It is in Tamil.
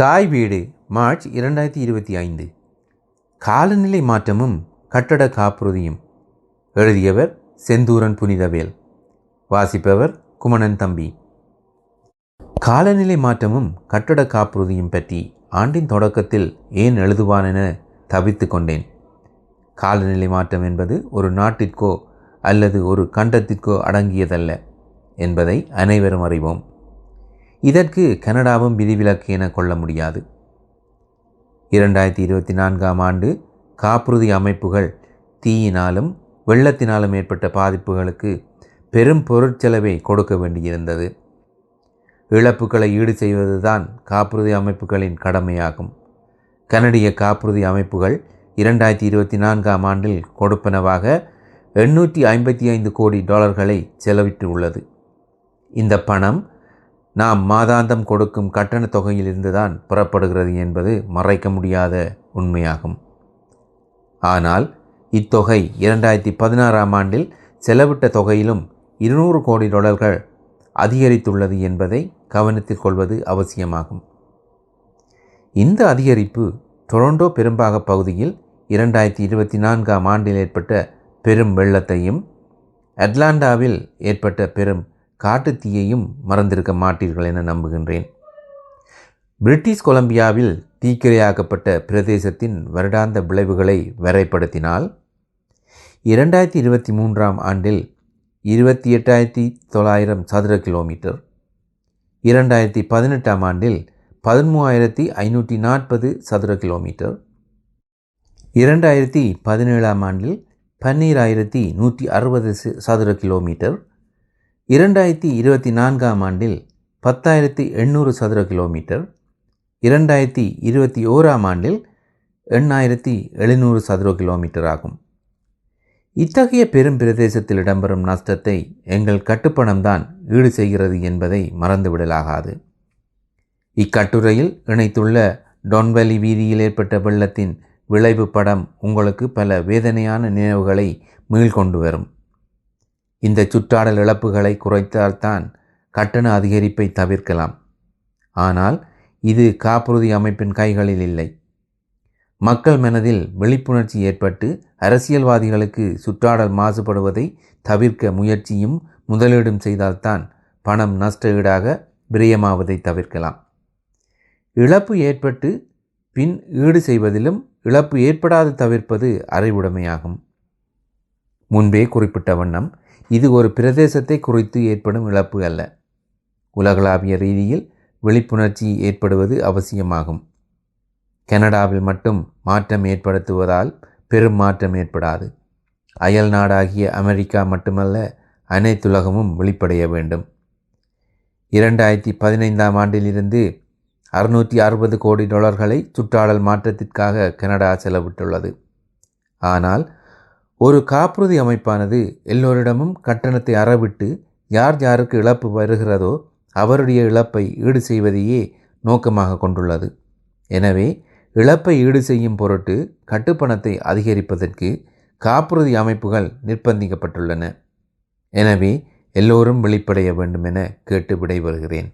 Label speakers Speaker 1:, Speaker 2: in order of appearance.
Speaker 1: தாய் வீடு மார்ச் இரண்டாயிரத்தி இருபத்தி ஐந்து. காலநிலை மாற்றமும் கட்டட காப்புறுதியும். எழுதியவர் செந்தூரன் புனிதவேல். வாசிப்பவர் குமணன் தம்பி. காலநிலை மாற்றமும் கட்டட காப்புறுதியும் பற்றி ஆண்டின் தொடக்கத்தில் ஏன் எழுதுவான் என தவித்து கொண்டேன். காலநிலை மாற்றம் என்பது ஒரு நாட்டிற்கோ அல்லது ஒரு கண்டத்திற்கோ அடங்கியதல்ல என்பதை அனைவரும் அறிவோம். இதற்கு கனடாவும் விதிவிலக்கு என கொள்ள முடியாது. இரண்டாயிரத்தி இருபத்தி நான்காம் ஆண்டு காப்புறுதி அமைப்புகள் தீயினாலும் வெள்ளத்தினாலும் ஏற்பட்ட பாதிப்புகளுக்கு பெரும் பொருட்செலவை கொடுக்க வேண்டியிருந்தது. இழப்புகளை ஈடு செய்வதுதான் காப்புறுதி அமைப்புகளின் கடமையாகும். கனடிய காப்புறுதி அமைப்புகள் இரண்டாயிரத்தி இருபத்தி நான்காம் ஆண்டில் கொடுப்பனவாக எண்ணூற்றி ஐம்பத்தி ஐந்து கோடி டாலர்களை செலவிட்டு உள்ளது. இந்த பணம் நாம் மாதாந்தம் கொடுக்கும் கட்டணத் தொகையிலிருந்துதான் புறப்படுகிறது என்பது மறைக்க முடியாத உண்மையாகும். ஆனால் இத்தொகை இரண்டாயிரத்தி பதினாறாம் ஆண்டில் செலவிட்ட தொகையிலும் இருநூறு கோடி டாலர்கள் அதிகரித்துள்ளது என்பதை கவனத்தில் கொள்வது அவசியமாகும். இந்த அதிகரிப்பு டொரண்டோ பெரும்பாக பகுதியில் இரண்டாயிரத்தி இருபத்தி நான்காம் ஆண்டில் ஏற்பட்ட பெரும் வெள்ளத்தையும் அட்லாண்டாவில் ஏற்பட்ட பெரும் காட்டுத்தீயையும் மறந்திருக்க மாட்டீர்கள் என நம்புகின்றேன். பிரிட்டிஷ் கொலம்பியாவில் தீக்கிரையாக்கப்பட்ட பிரதேசத்தின் வருடாந்த விளைவுகளை வரைப்படுத்தினால் இரண்டாயிரத்தி இருபத்தி மூன்றாம் ஆண்டில் இருபத்தி எட்டாயிரத்தி தொள்ளாயிரம் சதுர கிலோமீட்டர் இரண்டாயிரத்தி பதினெட்டாம் ஆண்டில் பதிமூவாயிரத்தி ஐநூற்றி நாற்பது சதுர கிலோமீட்டர் இரண்டாயிரத்தி பதினேழாம் ஆண்டில் பன்னீராயிரத்தி நூற்றி அறுபது சதுர கிலோமீட்டர் இரண்டாயிரத்தி இருபத்தி நான்காம் ஆண்டில் பத்தாயிரத்தி எண்ணூறு சதுர கிலோமீட்டர் இரண்டாயிரத்தி இருபத்தி ஓராம் ஆண்டில் எண்ணாயிரத்தி எழுநூறு சதுர கிலோமீட்டர் ஆகும். இத்தகைய பெரும் பிரதேசத்தில் இடம்பெறும் நஷ்டத்தை எங்கள் கட்டுப்பணம்தான் ஈடு செய்கிறது என்பதை மறந்துவிடலாகாது. இக்கட்டுரையில் இணைத்துள்ள டொன்வெலி வீதியில் ஏற்பட்ட வெள்ளத்தின் விளைவு படம் உங்களுக்கு பல வேதனையான நினைவுகளை மீள்கொண்டு வரும். இந்த சுற்றாடல் இழப்புகளை குறைத்தால்தான் கட்டண அதிகரிப்பை தவிர்க்கலாம். ஆனால் இது காப்புறுதி அமைப்பின் கைகளில் இல்லை. மக்கள் மனதில் விழிப்புணர்ச்சி ஏற்பட்டு அரசியல்வாதிகளுக்கு சுற்றாடல் மாசுபடுவதை தவிர்க்க முயற்சியும் முதலீடும் செய்தால்தான் பணம் நஷ்ட ஈடாக விரயமாவதை தவிர்க்கலாம். இழப்பு ஏற்பட்டு பின் ஈடு செய்வதிலும் இழப்பு ஏற்படாது தவிர்ப்பது அறிவுடைமையாகும். முன்பே குறிப்பிட்ட வண்ணம் இது ஒரு பிரதேசத்தை குறித்து ஏற்படும் இழப்பு அல்ல. உலகளாவிய ரீதியில் விழிப்புணர்ச்சி ஏற்படுவது அவசியமாகும். கனடாவில் மட்டும் மாற்றம் ஏற்படுத்துவதால் பெரும் மாற்றம் ஏற்படாது. அயல் நாடாகிய அமெரிக்கா மட்டுமல்ல அனைத்துலகமும் வெளிப்படைய வேண்டும். இரண்டாயிரத்தி பதினைந்தாம் ஆண்டிலிருந்து அறுநூற்றி அறுபது கோடி டாலர்களை சுற்றாடல் மாற்றத்திற்காக கனடா செலவிட்டுள்ளது. ஆனால் ஒரு காப்புறுதி அமைப்பானது எல்லோரிடமும் கட்டணத்தை அறவிட்டு யார் யாருக்கு இழப்பு வருகிறதோ அவருடைய இழப்பை ஈடு செய்வதையே நோக்கமாக கொண்டுள்ளது. எனவே இழப்பை ஈடு செய்யும் பொருட்டு கட்டுப்பணத்தை அதிகரிப்பதற்கு காப்புறுதி அமைப்புகள் நிர்பந்திக்கப்பட்டுள்ளன எனவே எல்லோரும் வெளிப்படைய வேண்டும் என கேட்டு விடைபெறுகிறேன்.